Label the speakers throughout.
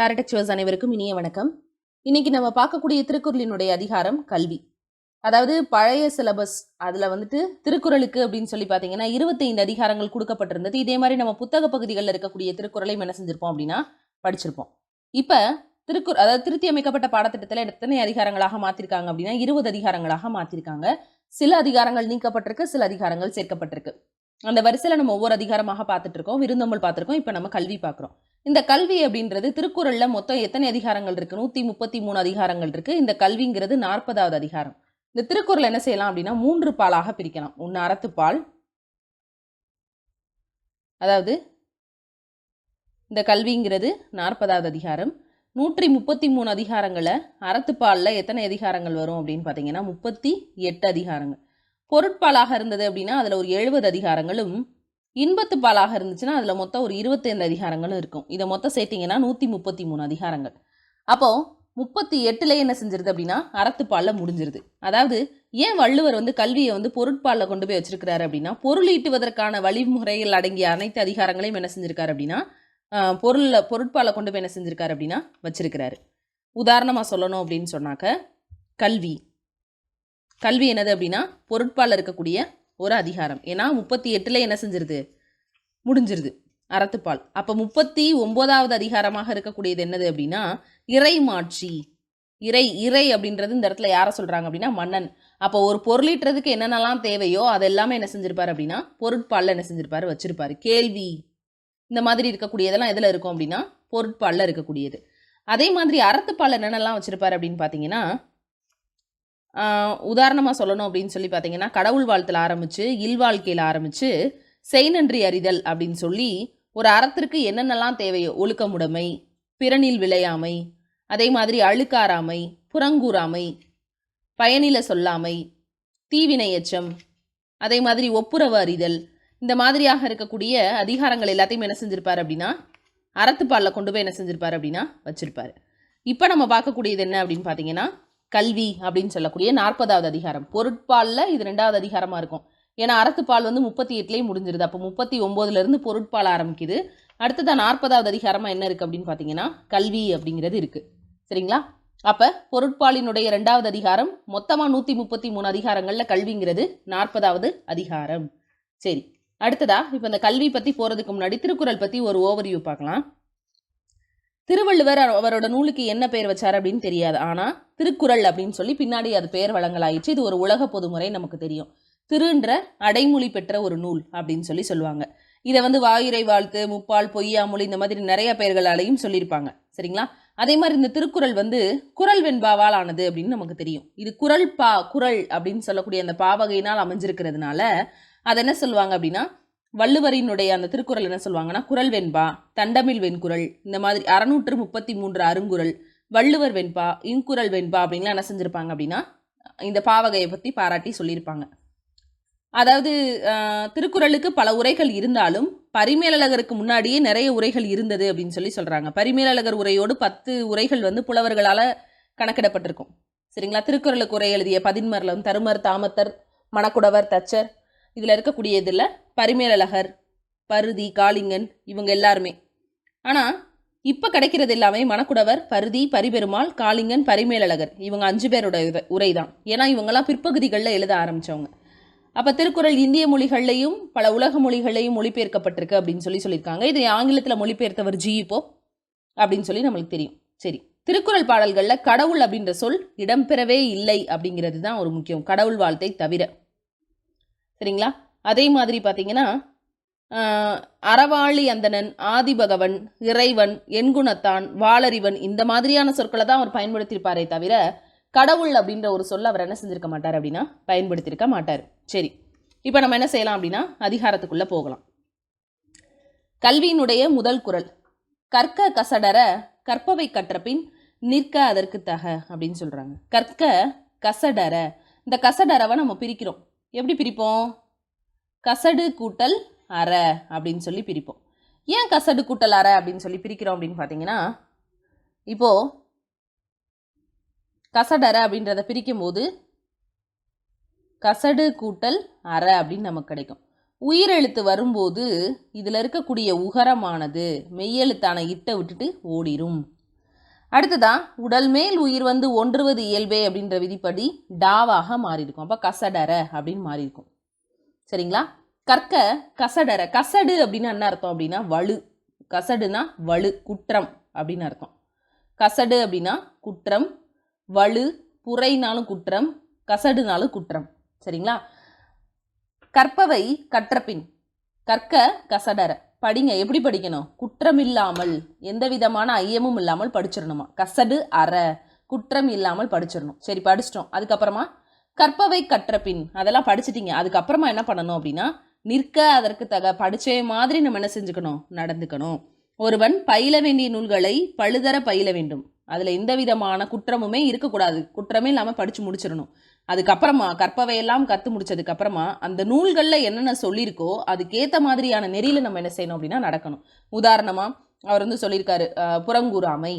Speaker 1: directors அனைவருக்கும் இனிய வணக்கம் இன்னைக்கு நம்ம பார்க்கக்கூடிய திருக்குறளினுடைய அதிகாரம் கல்வி அதாவது பழைய சிலபஸ் அதில் வந்துட்டு திருக்குறளுக்கு அப்படின்னு சொல்லி பார்த்தீங்கன்னா இருபத்தைந்து அதிகாரங்கள் கொடுக்கப்பட்டிருந்தது இதே மாதிரி நம்ம புத்தக பகுதிகளில் இருக்கக்கூடிய திருக்குறளை என்ன செஞ்சிருப்போம் அப்படின்னா படிச்சிருப்போம் இப்போ திருக்குற அதாவது திருத்தி அமைக்கப்பட்ட பாடத்திட்டத்தில் எத்தனை அதிகாரங்களாக மாற்றிருக்காங்க அப்படின்னா இருபது அதிகாரங்களாக மாற்றிருக்காங்க சில அதிகாரங்கள் நீக்கப்பட்டிருக்கு சில அதிகாரங்கள் சேர்க்கப்பட்டிருக்கு அந்த வரிசையில் நம்ம ஒவ்வொரு அதிகாரமாக பார்த்துட்டு இருக்கோம் பார்த்துருக்கோம் இப்போ நம்ம கல்வி பார்க்குறோம் இந்த கல்வி அப்படின்றது திருக்குறளில் மொத்தம் எத்தனை அதிகாரங்கள் இருக்குது நூற்றி முப்பத்தி மூணு அதிகாரங்கள் இருக்குது இந்த கல்விங்கிறது நாற்பதாவது அதிகாரம் இந்த திருக்குறள் என்ன செய்யலாம் அப்படின்னா மூன்று பாலாக பிரிக்கலாம் ஒன்று அறத்துப்பால் அதாவது இந்த கல்விங்கிறது நாற்பதாவது அதிகாரம் நூற்றி முப்பத்தி மூணு அதிகாரங்களை அறத்துப்பாலில் எத்தனை அதிகாரங்கள் வரும் அப்படின்னு பார்த்தீங்கன்னா முப்பத்தி எட்டு அதிகாரங்கள் பொருட்பாலாக இருந்தது அப்படின்னா அதில் ஒரு எழுபது அதிகாரங்களும் இன்பத்து பாலாக இருந்துச்சுன்னா அதில் மொத்தம் ஒரு இருபத்தைந்து அதிகாரங்களும் இருக்கும் இதை மொத்தம் சேர்த்திங்கன்னா நூற்றி முப்பத்தி மூணு அதிகாரங்கள் அப்போது முப்பத்தி எட்டுல என்ன செஞ்சிருது அப்படின்னா அறத்துப்பாலில் முடிஞ்சிருது அதாவது ஏன் வள்ளுவர் வந்து கல்வியை வந்து பொருட்பாலில் கொண்டு போய் வச்சிருக்கிறாரு அப்படின்னா பொருள் ஈட்டுவதற்கான வழிமுறைகள் அடங்கிய அனைத்து அதிகாரங்களையும் என்ன செஞ்சிருக்காரு அப்படின்னா பொருளில் பொருட்பாலை கொண்டு போய் என்ன செஞ்சிருக்காரு அப்படின்னா வச்சிருக்கிறாரு உதாரணமாக சொல்லணும் அப்படின்னு சொன்னாக்க கல்வி கல்வி என்னது அப்படின்னா பொருட்பால் இருக்கக்கூடிய ஒரு அதிகாரம் ஏன்னா முப்பத்தி எட்டில் என்ன செஞ்சிருது முடிஞ்சிருது அறத்துப்பால் அப்போ முப்பத்தி ஒம்போதாவது அதிகாரமாக இருக்கக்கூடியது என்னது அப்படின்னா இறை மாட்சி இறை இறை அப்படின்றது இந்த இடத்துல யாரை சொல்கிறாங்க அப்படின்னா மன்னன் அப்போ ஒரு பொருளீட்டுறதுக்கு என்னென்னலாம் தேவையோ அதெல்லாமே என்ன செஞ்சிருப்பார் அப்படின்னா பொருட்பாலில் என்ன செஞ்சிருப்பார் வச்சிருப்பார் கேள்வி இந்த மாதிரி இருக்கக்கூடியதெல்லாம் எதில் இருக்கும் அப்படின்னா பொருட்பாலில் இருக்கக்கூடியது அதே மாதிரி அறத்துப்பால் என்னென்னலாம் வச்சுருப்பார் அப்படின்னு பார்த்தீங்கன்னா உதாரணமாக சொல்லணும் அப்படின்னு சொல்லி பார்த்தீங்கன்னா கடவுள் வாழ்த்தில் ஆரம்பித்து இல்வாழ்க்கையில் ஆரம்பித்து செய் நன்றி அறிதல் அப்படின்னு சொல்லி ஒரு அறத்திற்கு என்னென்னலாம் தேவையோ ஒழுக்கமுடைமை பிறனில் விளையாமை அதே மாதிரி அழுக்காராமை புறங்கூறாமை பயனில சொல்லாமை தீவினை எச்சம் அதே மாதிரி ஒப்புரவு அறிதல் இந்த மாதிரியாக இருக்கக்கூடிய அதிகாரங்கள் எல்லாத்தையும் என்ன செஞ்சுருப்பார் அப்படின்னா அறத்துப்பாலில் கொண்டு போய் என்ன செஞ்சுருப்பார் அப்படின்னா வச்சுருப்பார் இப்போ நம்ம பார்க்கக்கூடியது என்ன அப்படின்னு பார்த்தீங்கன்னா கல்வி அப்படின்னு சொல்லக்கூடிய நாற்பதாவது அதிகாரம் பொருட்பாலில் இது ரெண்டாவது அதிகாரமாக இருக்கும் ஏன்னா அறத்துப்பால் வந்து முப்பத்தி எட்டுலேயே முடிஞ்சிருது அப்போ முப்பத்தி ஒம்போதுலேருந்து பொருட்பால் ஆரம்பிக்குது அடுத்ததாக நாற்பதாவது அதிகாரமாக என்ன இருக்குது அப்படின்னு பார்த்தீங்கன்னா கல்வி அப்படிங்கிறது இருக்குது சரிங்களா அப்போ பொருட்பாலினுடைய ரெண்டாவது அதிகாரம் மொத்தமாக நூற்றி முப்பத்தி மூணு அதிகாரங்களில் கல்விங்கிறது நாற்பதாவது அதிகாரம் சரி அடுத்ததாக இப்போ இந்த கல்வி பற்றி போகிறதுக்கு முன்னாடி திருக்குறள் பற்றி ஒரு ஓவர்வியூ பார்க்கலாம் திருவள்ளுவர் அவரோட நூலுக்கு என்ன பெயர் வச்சார் அப்படின்னு தெரியாது ஆனால் திருக்குறள் அப்படின்னு சொல்லி பின்னாடி அது பேர் வழங்கலாயிடுச்சு இது ஒரு உலக பொதுமுறை நமக்கு தெரியும் திருன்ற அடைமொழி பெற்ற ஒரு நூல் அப்படின்னு சொல்லி சொல்லுவாங்க இதை வந்து வாயுரை வாழ்த்து முப்பால் பொய்யாமொழி இந்த மாதிரி நிறைய பெயர்களாலையும் சொல்லியிருப்பாங்க சரிங்களா அதே மாதிரி இந்த திருக்குறள் வந்து குரல் வெண்பாவால் ஆனது அப்படின்னு நமக்கு தெரியும் இது குரல் பா குரல் அப்படின்னு சொல்லக்கூடிய அந்த பாவகையினால் அமைஞ்சிருக்கிறதுனால அதை என்ன சொல்லுவாங்க அப்படின்னா வள்ளுவரினுடைய அந்த திருக்குறள் என்ன சொல்லுவாங்கன்னா குரல் வெண்பா தண்டமிழ் வெண்குரல் இந்த மாதிரி அறநூற்று முப்பத்தி மூன்று அருங்குரல் வள்ளுவர் வெண்பா இங்குரல் வெண்பா அப்படின்லாம் என்ன செஞ்சுருப்பாங்க அப்படின்னா இந்த பாவகையை பற்றி பாராட்டி சொல்லியிருப்பாங்க அதாவது திருக்குறளுக்கு பல உரைகள் இருந்தாலும் பரிமேலழகருக்கு முன்னாடியே நிறைய உரைகள் இருந்தது அப்படின்னு சொல்லி சொல்கிறாங்க பரிமேலழகர் உரையோடு பத்து உரைகள் வந்து புலவர்களால் கணக்கிடப்பட்டிருக்கும் சரிங்களா திருக்குறளுக்கு உரை எழுதிய பதின்மர்லம் தருமர் தாமத்தர் மணக்குடவர் தச்சர் இதில் இருக்கக்கூடிய இதில் பரிமேலழகர் பருதி காளிங்கன் இவங்க எல்லாருமே ஆனால் இப்போ கிடைக்கிறது எல்லாமே மணக்குடவர் பருதி பரிபெருமாள் காளிங்கன் பரிமேலழகர் இவங்க அஞ்சு பேரோட உரை தான் ஏன்னா இவங்கெல்லாம் பிற்பகுதிகளில் எழுத ஆரம்பித்தவங்க அப்போ திருக்குறள் இந்திய மொழிகள்லையும் பல உலக மொழிகள்லையும் மொழிபெயர்க்கப்பட்டிருக்கு அப்படின்னு சொல்லி சொல்லியிருக்காங்க இதை ஆங்கிலத்தில் மொழிபெயர்த்தவர் ஜி இப்போ அப்படின்னு சொல்லி நம்மளுக்கு தெரியும் சரி திருக்குறள் பாடல்களில் கடவுள் அப்படின்ற சொல் இடம்பெறவே இல்லை அப்படிங்கிறது தான் ஒரு முக்கியம் கடவுள் வாழ்த்தை தவிர சரிங்களா அதே மாதிரி பார்த்தீங்கன்னா அறவாளி அந்தணன் ஆதிபகவன் இறைவன் எண்குணத்தான் வாளறிவன் இந்த மாதிரியான சொற்களை தான் அவர் பயன்படுத்தியிருப்பாரே தவிர கடவுள் அப்படின்ற ஒரு சொல்ல அவர் என்ன செஞ்சிருக்க மாட்டார் அப்படின்னா பயன்படுத்தியிருக்க மாட்டார் சரி இப்போ நம்ம என்ன செய்யலாம் அப்படின்னா அதிகாரத்துக்குள்ளே போகலாம் கல்வியினுடைய முதல் குரல் கற்க கசடர கற்பவை கற்றபின் நிற்க அதற்கு தக அப்படின்னு சொல்கிறாங்க கற்க கசடர இந்த கசடரவை நம்ம பிரிக்கிறோம் எப்படி பிரிப்போம் கசடு கூட்டல் அரை அப்படின்னு சொல்லி பிரிப்போம் ஏன் கசடு கூட்டல் அரை அப்படின்னு சொல்லி பிரிக்கிறோம் அப்படின்னு பார்த்தீங்கன்னா இப்போது கசடரை அப்படின்றத பிரிக்கும்போது கசடு கூட்டல் அரை அப்படின்னு நமக்கு கிடைக்கும் உயிரெழுத்து வரும்போது இதில் இருக்கக்கூடிய உகரமானது மெய்யெழுத்தான இட்டை விட்டுட்டு ஓடிரும் அடுத்ததா உடல் மேல் உயிர் வந்து ஒன்றுவது இயல்பே அப்படின்ற விதிப்படி டாவாக மாறியிருக்கும் அப்போ கசடர அப்படின்னு மாறியிருக்கும் சரிங்களா கற்க கசடர கசடு அப்படின்னு என்ன அர்த்தம் அப்படின்னா வலு கசடுனா வலு குற்றம் அப்படின்னு அர்த்தம் கசடு அப்படின்னா குற்றம் வலு புறைனாலும் குற்றம் கசடுனாலும் குற்றம் சரிங்களா கற்பவை கற்றப்பின் கற்க கசடர படிங்க எப்படி படிக்கணும் குற்றமில்லாமல் எந்த விதமான ஐயமும் இல்லாமல் படிச்சிடணுமா கசடு அற குற்றம் இல்லாமல் படிச்சிடணும் சரி படிச்சிட்டோம் அதுக்கப்புறமா கற்பவை கற்ற பின் அதெல்லாம் படிச்சிட்டிங்க அதுக்கப்புறமா என்ன பண்ணணும் அப்படின்னா நிற்க அதற்கு தக படிச்சே மாதிரி நம்ம என்ன செஞ்சுக்கணும் நடந்துக்கணும் ஒருவன் பயில வேண்டிய நூல்களை பழுதர பயில வேண்டும் அதில் எந்த விதமான குற்றமுமே இருக்கக்கூடாது குற்றமே இல்லாமல் படித்து முடிச்சிடணும் அதுக்கப்புறமா கற்பவையெல்லாம் கற்று முடிச்சதுக்கப்புறமா அந்த நூல்களில் என்னென்ன சொல்லியிருக்கோ அதுக்கேற்ற மாதிரியான நெறியில் நம்ம என்ன செய்யணும் அப்படின்னா நடக்கணும் உதாரணமாக அவர் வந்து சொல்லியிருக்காரு புறங்கூறாமை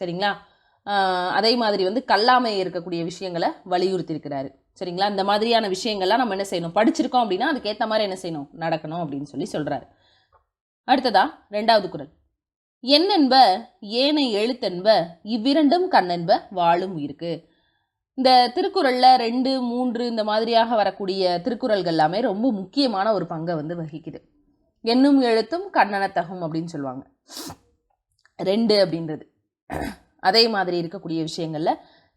Speaker 1: சரிங்களா அதே மாதிரி வந்து கல்லாமை இருக்கக்கூடிய விஷயங்களை வலியுறுத்தியிருக்கிறாரு சரிங்களா இந்த மாதிரியான விஷயங்கள்லாம் நம்ம என்ன செய்யணும் படிச்சிருக்கோம் அப்படின்னா அதுக்கேற்ற மாதிரி என்ன செய்யணும் நடக்கணும் அப்படின்னு சொல்லி சொல்கிறாரு அடுத்ததா ரெண்டாவது குரல் என்னென்ப ஏனை எழுத்தென்ப இவ்விரண்டும் கண்ணென்ப வாழும் உயிருக்கு இந்த திருக்குறளில் ரெண்டு மூன்று இந்த மாதிரியாக வரக்கூடிய திருக்குறள்கள் எல்லாமே ரொம்ப முக்கியமான ஒரு பங்கை வந்து வகிக்குது எண்ணும் எழுத்தும் கண்ணனத்தகும் அப்படின்னு சொல்லுவாங்க ரெண்டு அப்படின்றது அதே மாதிரி இருக்கக்கூடிய விஷயங்களில்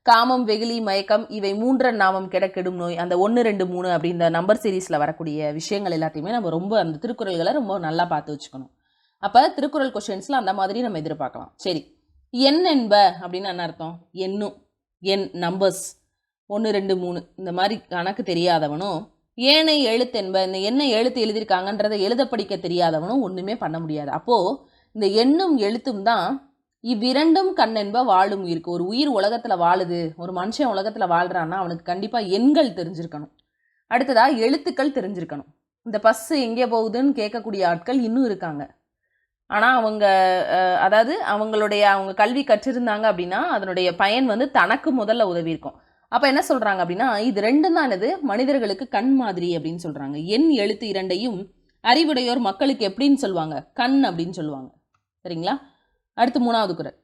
Speaker 1: காமம் வெகுளி மயக்கம் இவை மூன்றன் நாமம் கிடக்கெடும் நோய் அந்த ஒன்று ரெண்டு மூணு அப்படின்ற நம்பர் சீரீஸில் வரக்கூடிய விஷயங்கள் எல்லாத்தையுமே நம்ம ரொம்ப அந்த திருக்குறள்களை ரொம்ப நல்லா பார்த்து வச்சுக்கணும் அப்போ திருக்குறள் கொஷின்ஸில் அந்த மாதிரி நம்ம எதிர்பார்க்கலாம் சரி என் என்ப அப்படின்னு என்ன அர்த்தம் என்னும் என் நம்பர்ஸ் ஒன்று ரெண்டு மூணு இந்த மாதிரி கணக்கு தெரியாதவனும் ஏனை எழுத்து என்ப இந்த என்ன எழுத்து எழுதியிருக்காங்கன்றதை எழுத படிக்க தெரியாதவனும் ஒன்றுமே பண்ண முடியாது அப்போது இந்த எண்ணும் எழுத்தும் தான் இவ்விரண்டும் கண்ணென்ப வாழும் உயிருக்கு ஒரு உயிர் உலகத்தில் வாழுது ஒரு மனுஷன் உலகத்தில் வாழ்கிறான்னா அவனுக்கு கண்டிப்பாக எண்கள் தெரிஞ்சிருக்கணும் அடுத்ததாக எழுத்துக்கள் தெரிஞ்சிருக்கணும் இந்த பஸ்ஸு எங்கே போகுதுன்னு கேட்கக்கூடிய ஆட்கள் இன்னும் இருக்காங்க ஆனால் அவங்க அதாவது அவங்களுடைய அவங்க கல்வி கற்றிருந்தாங்க அப்படின்னா அதனுடைய பயன் வந்து தனக்கு முதல்ல உதவி இருக்கும் அப்போ என்ன சொல்கிறாங்க அப்படின்னா இது ரெண்டும் தான் இது மனிதர்களுக்கு கண் மாதிரி அப்படின்னு சொல்கிறாங்க எண் எழுத்து இரண்டையும் அறிவுடையோர் மக்களுக்கு எப்படின்னு சொல்லுவாங்க கண் அப்படின்னு சொல்லுவாங்க சரிங்களா அடுத்து மூணாவது குரல்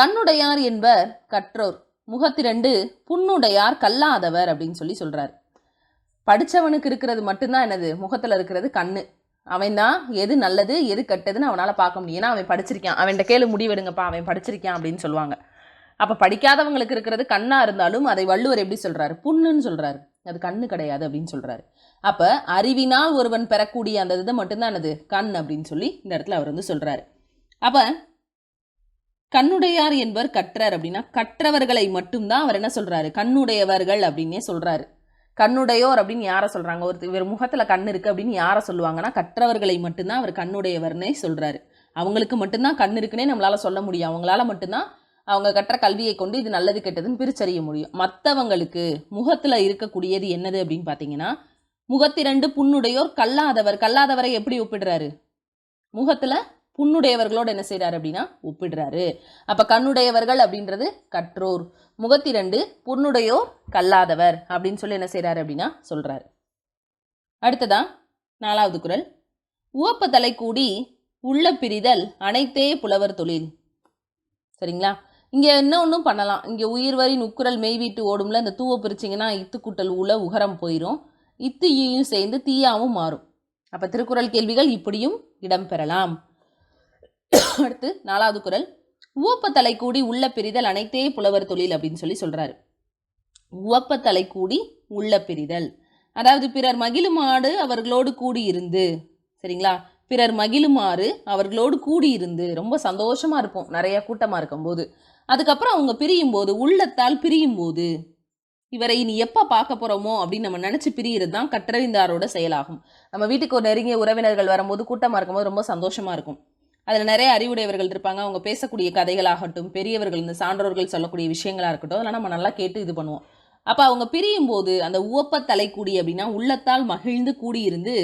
Speaker 1: கண்ணுடையார் என்பர் கற்றோர் முகத்திரண்டு புண்ணுடையார் கல்லாதவர் அப்படின்னு சொல்லி சொல்கிறார் படித்தவனுக்கு இருக்கிறது மட்டும்தான் என்னது முகத்தில் இருக்கிறது கண்ணு அவன் தான் எது நல்லது எது கெட்டதுன்னு அவனால் பார்க்க முடியும் ஏன்னா அவன் படிச்சிருக்கான் அவன்கிட்ட கேளு முடிவெடுங்கப்பா அவன் படிச்சிருக்கான் அப்படின்னு சொல்லுவாங்க அப்போ படிக்காதவங்களுக்கு இருக்கிறது கண்ணாக இருந்தாலும் அதை வள்ளுவர் எப்படி சொல்கிறாரு புண்ணுன்னு சொல்கிறாரு அது கண்ணு கிடையாது அப்படின்னு சொல்கிறாரு அப்போ அறிவினால் ஒருவன் பெறக்கூடிய அந்த இது மட்டும்தான் அது கண் அப்படின்னு சொல்லி இந்த இடத்துல அவர் வந்து சொல்கிறாரு அப்போ கண்ணுடையார் என்பவர் கற்றார் அப்படின்னா கற்றவர்களை மட்டும்தான் அவர் என்ன சொல்கிறாரு கண்ணுடையவர்கள் அப்படின்னே சொல்கிறாரு கண்ணுடையோர் அப்படின்னு யாரை சொல்கிறாங்க ஒரு இவர் முகத்தில் கண் இருக்குது அப்படின்னு யாரை சொல்லுவாங்கன்னா கற்றவர்களை மட்டும்தான் அவர் கண்ணுடையவர்னே சொல்கிறாரு அவங்களுக்கு மட்டும்தான் கண் இருக்குன்னே நம்மளால் சொல்ல முடியும் அவங்களால மட்டும்தான் அவங்க கற்ற கல்வியை கொண்டு இது நல்லது கெட்டதுன்னு பிரிச்சறிய முடியும் மற்றவங்களுக்கு முகத்தில் இருக்கக்கூடியது என்னது அப்படின்னு பார்த்தீங்கன்னா முகத்திரண்டு புண்ணுடையோர் கல்லாதவர் கல்லாதவரை எப்படி ஒப்பிடுறாரு முகத்தில் புண்ணுடையவர்களோடு என்ன செய்கிறாரு அப்படின்னா ஒப்பிடுறாரு அப்போ கண்ணுடையவர்கள் அப்படின்றது கற்றோர் முகத்திரண்டு புண்ணுடையோர் கல்லாதவர் அப்படின்னு சொல்லி என்ன செய்கிறாரு அப்படின்னா சொல்கிறாரு அடுத்ததா நாலாவது குரல் உவப்ப தலை கூடி உள்ள பிரிதல் அனைத்தே புலவர் தொழில் சரிங்களா இங்கே என்ன ஒன்றும் பண்ணலாம் இங்கே உயிர் வரி நுக்குரல் வீட்டு ஓடும்ல இந்த தூவை பிரிச்சிங்கன்னா இத்துக்குட்டல் ஊழ உகரம் போயிடும் இத்து ஈயும் சேர்ந்து தீயாவும் மாறும் அப்போ திருக்குறள் கேள்விகள் இப்படியும் இடம்பெறலாம் அடுத்து நாலாவது குரல் தலை கூடி உள்ள பிரிதல் அனைத்தே புலவர் தொழில் அப்படின்னு சொல்லி சொல்கிறாரு தலை கூடி உள்ள பிரிதல் அதாவது பிறர் மகிழுமாடு அவர்களோடு கூடியிருந்து சரிங்களா பிறர் மகிழுமாறு அவர்களோடு கூடியிருந்து ரொம்ப சந்தோஷமாக இருப்போம் நிறைய கூட்டமாக இருக்கும்போது அதுக்கப்புறம் அவங்க பிரியும் போது உள்ளத்தால் பிரியும் போது இவரை இனி எப்போ பார்க்க போகிறோமோ அப்படின்னு நம்ம நினச்சி பிரியிறது தான் கற்றறிந்தாரோட செயலாகும் நம்ம வீட்டுக்கு ஒரு நெருங்கிய உறவினர்கள் வரும்போது கூட்டமாக இருக்கும்போது ரொம்ப சந்தோஷமாக இருக்கும் அதில் நிறைய அறிவுடையவர்கள் இருப்பாங்க அவங்க பேசக்கூடிய கதைகளாகட்டும் பெரியவர்கள் இந்த சான்றோர்கள் சொல்லக்கூடிய விஷயங்களாக இருக்கட்டும் அதெல்லாம் நம்ம நல்லா கேட்டு இது பண்ணுவோம் அப்போ அவங்க பிரியும் போது அந்த உவப்ப தலைக்கூடி அப்படின்னா உள்ளத்தால் மகிழ்ந்து கூடியிருந்து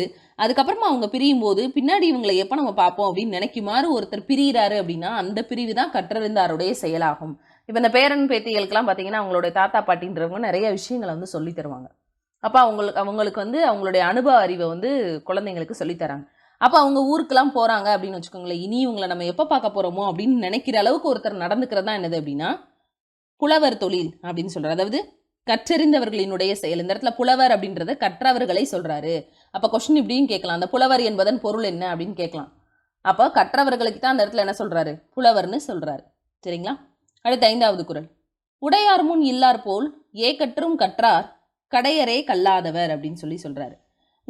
Speaker 1: அதுக்கப்புறமா அவங்க பிரியும் போது பின்னாடி இவங்களை எப்போ நம்ம பார்ப்போம் அப்படின்னு நினைக்குமாறு ஒருத்தர் பிரியிறாரு அப்படின்னா அந்த பிரிவு தான் கற்றறிந்தாருடைய செயலாகும் இப்போ இந்த பேரன் பேத்திகளுக்கெல்லாம் பார்த்தீங்கன்னா அவங்களுடைய தாத்தா பாட்டின்றவங்க நிறைய விஷயங்களை வந்து சொல்லித் தருவாங்க அப்போ அவங்களுக்கு அவங்களுக்கு வந்து அவங்களுடைய அனுபவ அறிவை வந்து குழந்தைங்களுக்கு சொல்லித்தராங்க அப்போ அவங்க ஊருக்கெல்லாம் போகிறாங்க அப்படின்னு வச்சுக்கோங்களேன் இனி இவங்களை நம்ம எப்போ பார்க்க போகிறோமோ அப்படின்னு நினைக்கிற அளவுக்கு ஒருத்தர் நடந்துக்கிறதா என்னது அப்படின்னா புலவர் தொழில் அப்படின்னு சொல்கிறார் அதாவது கற்றறிந்தவர்களினுடைய செயல் இந்த இடத்துல புலவர் அப்படின்றத கற்றவர்களை சொல்கிறாரு அப்போ கொஷின் இப்படியும் கேட்கலாம் அந்த புலவர் என்பதன் பொருள் என்ன அப்படின்னு கேட்கலாம் அப்போ கற்றவர்களுக்கு தான் அந்த இடத்துல என்ன சொல்கிறாரு புலவர்னு சொல்கிறாரு சரிங்களா அடுத்த ஐந்தாவது குரல் உடையார் முன் இல்லார் போல் ஏ கற்றும் கற்றார் கடையரே கல்லாதவர் அப்படின்னு சொல்லி சொல்கிறாரு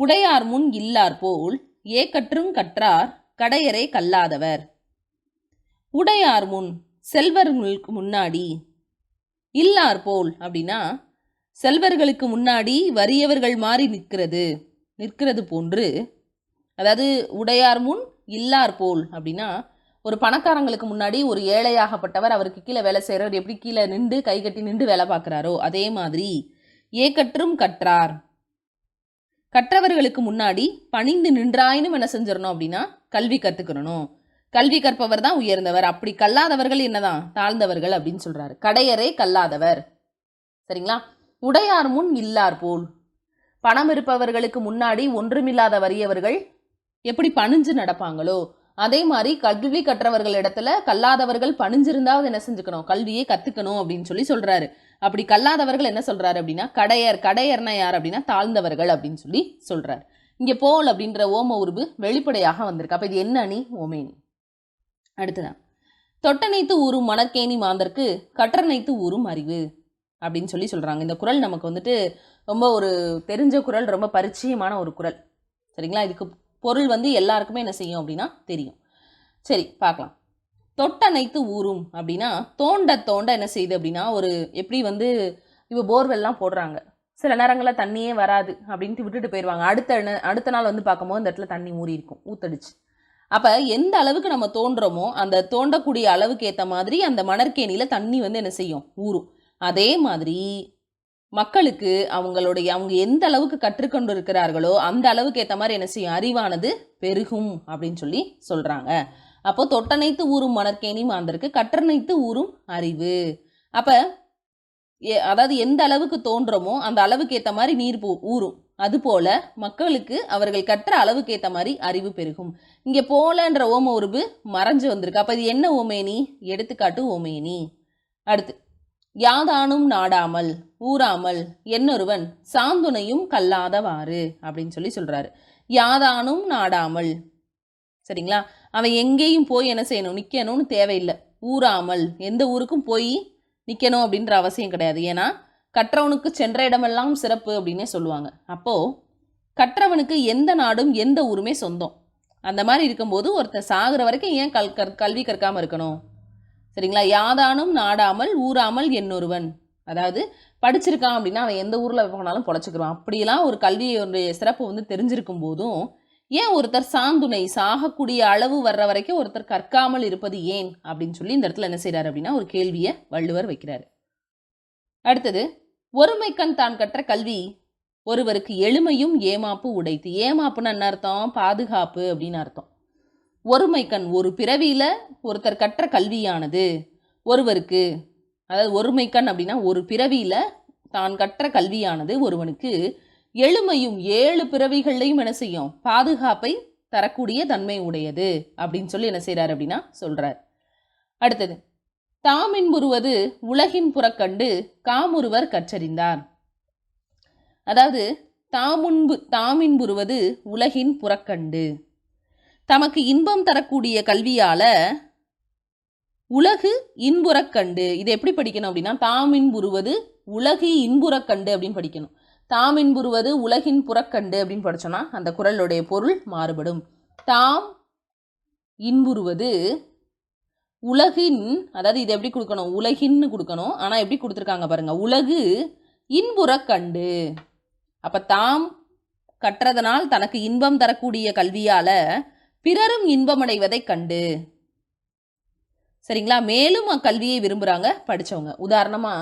Speaker 1: உடையார் முன் இல்லார் போல் ஏக்கற்றும் கற்றார் கடையரை கல்லாதவர் உடையார் முன் செல்வர்களுக்கு முன்னாடி இல்லார் போல் அப்படின்னா செல்வர்களுக்கு முன்னாடி வறியவர்கள் மாறி நிற்கிறது நிற்கிறது போன்று அதாவது உடையார் முன் இல்லார் போல் அப்படின்னா ஒரு பணக்காரங்களுக்கு முன்னாடி ஒரு ஏழையாகப்பட்டவர் அவருக்கு கீழே வேலை செய்கிறவர் எப்படி கீழே நின்று கை கட்டி நின்று வேலை பார்க்குறாரோ அதே மாதிரி ஏக்கற்றும் கற்றார் கற்றவர்களுக்கு முன்னாடி பணிந்து நின்றாயினும் என்ன செஞ்சிடணும் அப்படின்னா கல்வி கற்றுக்கணும் கல்வி கற்பவர் தான் உயர்ந்தவர் அப்படி கல்லாதவர்கள் என்னதான் தாழ்ந்தவர்கள் அப்படின்னு சொல்கிறாரு கடையரே கல்லாதவர் சரிங்களா உடையார் முன் இல்லார் போல் பணம் இருப்பவர்களுக்கு முன்னாடி ஒன்றுமில்லாத வறியவர்கள் எப்படி பணிஞ்சு நடப்பாங்களோ அதே மாதிரி கல்வி கற்றவர்கள் இடத்துல கல்லாதவர்கள் பணிஞ்சிருந்தாவது என்ன செஞ்சுக்கணும் கல்வியை கற்றுக்கணும் அப்படின்னு சொல்லி சொல்றாரு அப்படி கல்லாதவர்கள் என்ன சொல்கிறார் அப்படின்னா கடையர் கடையர்னா யார் அப்படின்னா தாழ்ந்தவர்கள் அப்படின்னு சொல்லி சொல்கிறார் இங்கே போல் அப்படின்ற ஓம உருவு வெளிப்படையாக வந்திருக்கு அப்போ இது என்ன அணி ஓமேனி அடுத்ததான் தொட்டனைத்து ஊறும் மணற்கேணி மாந்தற்கு கற்றனைத்து ஊறும் அறிவு அப்படின்னு சொல்லி சொல்கிறாங்க இந்த குரல் நமக்கு வந்துட்டு ரொம்ப ஒரு தெரிஞ்ச குரல் ரொம்ப பரிச்சயமான ஒரு குரல் சரிங்களா இதுக்கு பொருள் வந்து எல்லாருக்குமே என்ன செய்யும் அப்படின்னா தெரியும் சரி பார்க்கலாம் தொட்டணைத்து ஊறும் அப்படின்னா தோண்ட தோண்ட என்ன செய்யுது அப்படின்னா ஒரு எப்படி வந்து இப்போ போர்வெல்லாம் போடுறாங்க சில நேரங்களில் தண்ணியே வராது அப்படின்ட்டு விட்டுட்டு போயிடுவாங்க அடுத்த அடுத்த நாள் வந்து பார்க்கும்போது இந்த இடத்துல தண்ணி ஊறி இருக்கும் ஊத்தடிச்சு அப்போ எந்த அளவுக்கு நம்ம தோன்றோமோ அந்த தோண்டக்கூடிய அளவுக்கு ஏற்ற மாதிரி அந்த மணற்கேணியில் தண்ணி வந்து என்ன செய்யும் ஊறும் அதே மாதிரி மக்களுக்கு அவங்களுடைய அவங்க எந்த அளவுக்கு கற்றுக்கொண்டு இருக்கிறார்களோ அந்த அளவுக்கு ஏற்ற மாதிரி என்ன செய்யும் அறிவானது பெருகும் அப்படின்னு சொல்லி சொல்கிறாங்க அப்போ தொட்டனைத்து ஊறும் மணற்கேணி மாந்தருக்கு கற்றனைத்து ஊறும் அறிவு அப்போ அதாவது எந்த அளவுக்கு தோன்றமோ அந்த அளவுக்கு ஏற்ற மாதிரி நீர் போ ஊறும் அதுபோல மக்களுக்கு அவர்கள் கற்ற அளவுக்கு ஏற்ற மாதிரி அறிவு பெருகும் இங்கே போலன்ற ஓம உருபு மறைஞ்சு வந்திருக்கு அப்போ இது என்ன ஓமேனி எடுத்துக்காட்டு ஓமேனி அடுத்து யாதானும் நாடாமல் ஊறாமல் என்னொருவன் சாந்துணையும் கல்லாதவாறு அப்படின்னு சொல்லி சொல்கிறாரு யாதானும் நாடாமல் சரிங்களா அவன் எங்கேயும் போய் என்ன செய்யணும் நிற்கணும்னு தேவையில்லை ஊறாமல் எந்த ஊருக்கும் போய் நிற்கணும் அப்படின்ற அவசியம் கிடையாது ஏன்னா கற்றவனுக்கு சென்ற இடமெல்லாம் சிறப்பு அப்படின்னே சொல்லுவாங்க அப்போது கற்றவனுக்கு எந்த நாடும் எந்த ஊருமே சொந்தம் அந்த மாதிரி இருக்கும்போது ஒருத்தன் சாகிற வரைக்கும் ஏன் கல் கற் கல்வி கற்காமல் இருக்கணும் சரிங்களா யாதானும் நாடாமல் ஊறாமல் என்னொருவன் அதாவது படிச்சிருக்கான் அப்படின்னா அவன் எந்த ஊரில் போனாலும் பொழைச்சிக்கிறான் அப்படிலாம் ஒரு கல்வியுடைய சிறப்பு வந்து தெரிஞ்சிருக்கும் போதும் ஏன் ஒருத்தர் சாந்துணை சாகக்கூடிய அளவு வர்ற வரைக்கும் ஒருத்தர் கற்காமல் இருப்பது ஏன் அப்படின்னு சொல்லி இந்த இடத்துல என்ன செய்கிறார் அப்படின்னா ஒரு கேள்வியை வள்ளுவர் வைக்கிறார் அடுத்தது கண் தான் கற்ற கல்வி ஒருவருக்கு எளிமையும் ஏமாப்பு உடைத்து ஏமாப்புன்னு என்ன அர்த்தம் பாதுகாப்பு அப்படின்னு அர்த்தம் கண் ஒரு பிறவியில் ஒருத்தர் கற்ற கல்வியானது ஒருவருக்கு அதாவது கண் அப்படின்னா ஒரு பிறவியில் தான் கற்ற கல்வியானது ஒருவனுக்கு எளிமையும் ஏழு பிறவிகள்லையும் என்ன செய்யும் பாதுகாப்பை தரக்கூடிய தன்மை உடையது அப்படின்னு சொல்லி என்ன செய்கிறார் அப்படின்னா சொல்கிறார் அடுத்தது தாமின்புறுவது உலகின் புறக்கண்டு காமுருவர் கற்றறிந்தார் அதாவது தாமுன்பு தாமின்புறுவது உலகின் புறக்கண்டு தமக்கு இன்பம் தரக்கூடிய கல்வியால் உலகு இன்புறக்கண்டு இதை எப்படி படிக்கணும் அப்படின்னா தாமின்புறுவது உலகு இன்புறக்கண்டு அப்படின்னு படிக்கணும் தாம் இன்புறுவது உலகின் புறக்கண்டு அப்படின்னு படித்தோன்னா அந்த குரலுடைய பொருள் மாறுபடும் தாம் இன்புறுவது உலகின் அதாவது இதை எப்படி கொடுக்கணும் உலகின்னு கொடுக்கணும் ஆனால் எப்படி கொடுத்துருக்காங்க பாருங்கள் உலகு இன்புற கண்டு அப்போ தாம் கற்றதனால் தனக்கு இன்பம் தரக்கூடிய கல்வியால் பிறரும் இன்பமடைவதை கண்டு சரிங்களா மேலும் அக்கல்வியை விரும்புகிறாங்க படித்தவங்க உதாரணமாக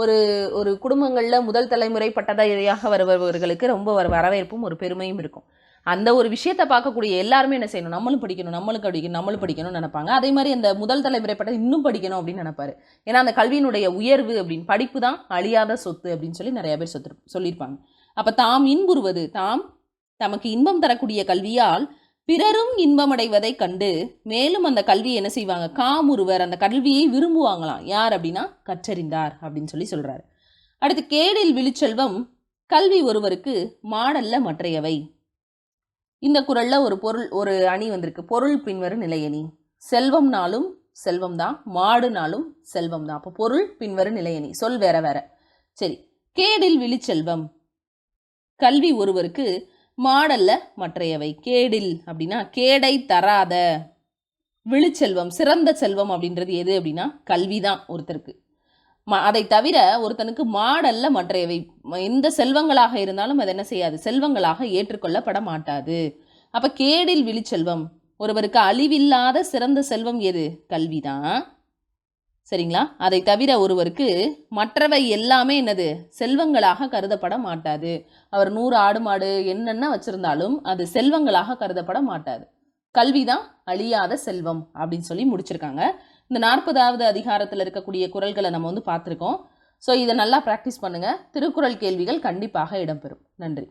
Speaker 1: ஒரு ஒரு குடும்பங்களில் முதல் தலைமுறை பட்டதாரியாக வருபவர்களுக்கு ரொம்ப ஒரு வரவேற்பும் ஒரு பெருமையும் இருக்கும் அந்த ஒரு விஷயத்தை பார்க்கக்கூடிய எல்லாருமே என்ன செய்யணும் நம்மளும் படிக்கணும் நம்மளுக்கு படிக்கணும் நம்மளும் படிக்கணும்னு நினைப்பாங்க அதே மாதிரி அந்த முதல் தலைமுறை பட்டம் இன்னும் படிக்கணும் அப்படின்னு நினைப்பாரு ஏன்னா அந்த கல்வியினுடைய உயர்வு அப்படின்னு படிப்பு தான் அழியாத சொத்து அப்படின்னு சொல்லி நிறைய பேர் சொத்து சொல்லியிருப்பாங்க அப்போ தாம் இன்புறுவது தாம் தமக்கு இன்பம் தரக்கூடிய கல்வியால் பிறரும் இன்பமடைவதை கண்டு மேலும் அந்த கல்வியை என்ன செய்வாங்க காமுருவர் அந்த கல்வியை விரும்புவாங்களாம் யார் அப்படின்னா கற்றறிந்தார் அப்படின்னு சொல்லி சொல்கிறாரு அடுத்து கேடில் விழிச்செல்வம் கல்வி ஒருவருக்கு மாடல்ல மற்றையவை இந்த குரல்ல ஒரு பொருள் ஒரு அணி வந்திருக்கு பொருள் பின்வரும் நிலையணி செல்வம்னாலும் செல்வம் தான் மாடுனாலும் செல்வம் தான் அப்போ பொருள் பின்வரும் நிலையணி சொல் வேற வேற சரி கேடில் விழிச்செல்வம் கல்வி ஒருவருக்கு மாடலில் மற்றையவை கேடில் அப்படின்னா கேடை தராத விழுச்செல்வம் சிறந்த செல்வம் அப்படின்றது எது அப்படின்னா கல்வி தான் ஒருத்தருக்கு அதை தவிர ஒருத்தனுக்கு மாடலில் மற்றையவை எந்த செல்வங்களாக இருந்தாலும் அது என்ன செய்யாது செல்வங்களாக ஏற்றுக்கொள்ளப்பட மாட்டாது அப்போ கேடில் விழிச்செல்வம் ஒருவருக்கு அழிவில்லாத சிறந்த செல்வம் எது கல்வி தான் சரிங்களா அதை தவிர ஒருவருக்கு மற்றவை எல்லாமே என்னது செல்வங்களாக கருதப்பட மாட்டாது அவர் நூறு ஆடு மாடு என்னென்ன வச்சுருந்தாலும் அது செல்வங்களாக கருதப்பட மாட்டாது கல்விதான் அழியாத செல்வம் அப்படின்னு சொல்லி முடிச்சிருக்காங்க இந்த நாற்பதாவது அதிகாரத்தில் இருக்கக்கூடிய குரல்களை நம்ம வந்து பார்த்துருக்கோம் ஸோ இதை நல்லா ப்ராக்டிஸ் பண்ணுங்கள் திருக்குறள் கேள்விகள் கண்டிப்பாக இடம்பெறும் நன்றி